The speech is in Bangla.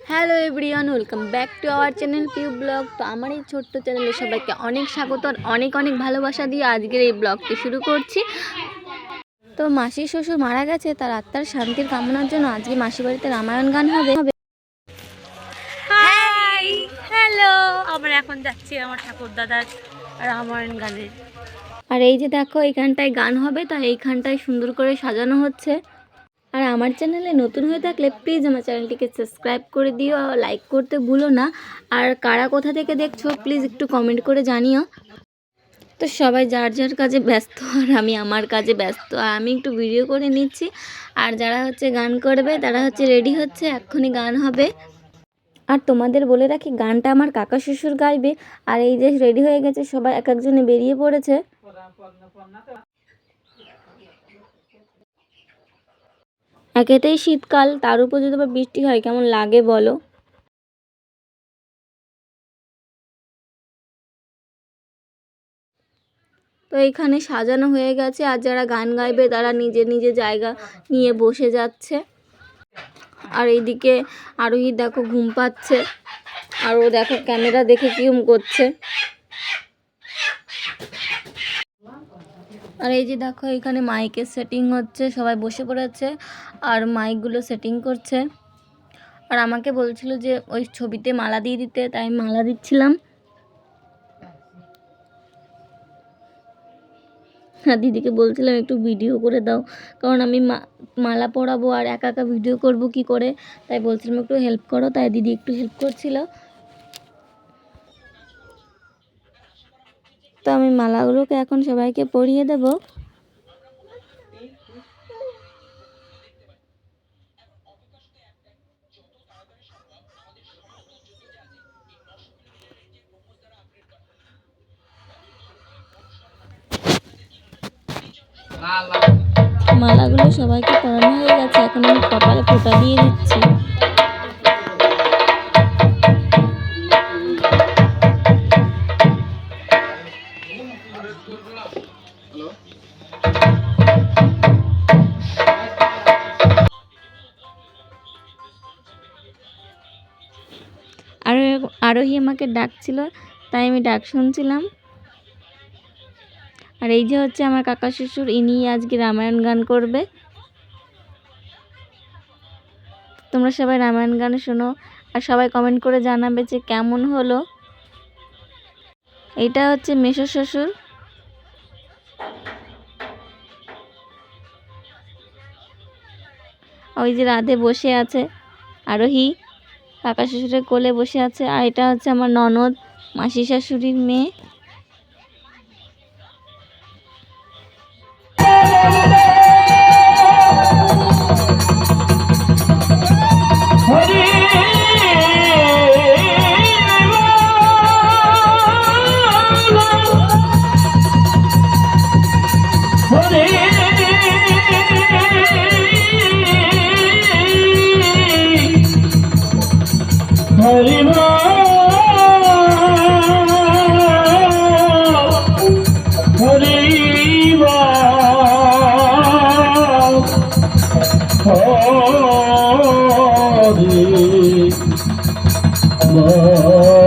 Hello everyone welcome back to our channel Piu blog তো আমার এই ছোট্ট চ্যানেলে সবাইকে অনেক স্বাগত আর অনেক অনেক ভালোবাসা দিয়ে আজকের এই ব্লগটি শুরু করছি। তো মাসির শ্বশুর মারা গেছে তার আত্মার শান্তির কামনার জন্য আজকে মাসি বাড়িতে রামায়ণ গান হবে। হবে হাই হ্যালো আমরা এখন যাচ্ছি আমার ঠাকুর দাদার রামায়ণ গানের আর এই যে দেখো, এইখানটায় গান হবে তাই এইখানটায় সুন্দর করে সাজানো হচ্ছে। আর আমার চ্যানেলে নতুন হয়ে থাকলে প্লিজ আমার চ্যানেলটিকে সাবস্ক্রাইব করে দিও, আর লাইক করতে ভুলো না। আর কারা কোথা থেকে দেখছ প্লিজ একটু কমেন্ট করে জানিও। তো সবাই যার যার কাজে ব্যস্ত, আর আমি আমার কাজে ব্যস্ত, আর আমি একটু ভিডিও করে নিচ্ছি। আর যারা হচ্ছে গান করবে, তারা হচ্ছে রেডি হচ্ছে, এক্ষুনি গান হবে। আর তোমাদের বলে রাখি, গানটা আমার কাকা শ্বশুর গাইবে, আর এই যে রেডি হয়ে গেছে, সবাই এক একজনে বেরিয়ে পড়েছে। একেতেই শীতকাল, তার উপর যদি আবার বৃষ্টি হয়, কেমন লাগে বলো? তো এখানে সাজানো হয়ে গেছে, আর যারা গান গাইবে, তারা নিজে নিজে জায়গা নিয়ে বসে যাচ্ছে। আর এইদিকে আরোহী দেখো ঘুম পাচ্ছে, আর ও দেখো ক্যামেরা দেখে কিউম করছে। আর এই যে দেখো, এখানে মাইকের সেটিং হচ্ছে, সবাই বসে পড়েছে আর মাইকগুলো সেটিং করছে। আর আমাকে বলছিল যে, ওই ছবিতে মালা দিয়ে দিতে, তাই মালা দিচ্ছিলাম। হ্যাঁ দিদিকে বলছিলাম, একটু ভিডিও করে দাও, কারণ আমি মালা পরাবো আর একা একা ভিডিও করব কি করে? তাই বলছিলাম, একটু হেল্প করো। তাই দিদি একটু হেল্প করছিল। তো আমি মালাগুলোকে এখন সবাইকে পরিয়ে দেব। মালাগুলো সবাইকে পরানো হয়ে গেছে, এখন আমি কপালে ফোঁটা দিয়ে দিচ্ছি। আরোহী আমাকে ডাকছিল, তাই আমি ডাক শুনছিলাম। আর এই যে হচ্ছে আমার কাকা শ্বশুর, ইনি আজকে রামায়ণ গান করবে। তোমরা সবাই রামায়ণ গান শোনো আর সবাই কমেন্ট করে জানাবে যে কেমন হলো। এটা হচ্ছে মেশো শ্বশুর। ওই যে রাধে বসে আছে আরোহী। কাকা শ্বশুরের কোলে বসে আছে আর এটা হচ্ছে আমার ননদ মাসি শাশুড়ির মেয়ে। Lord.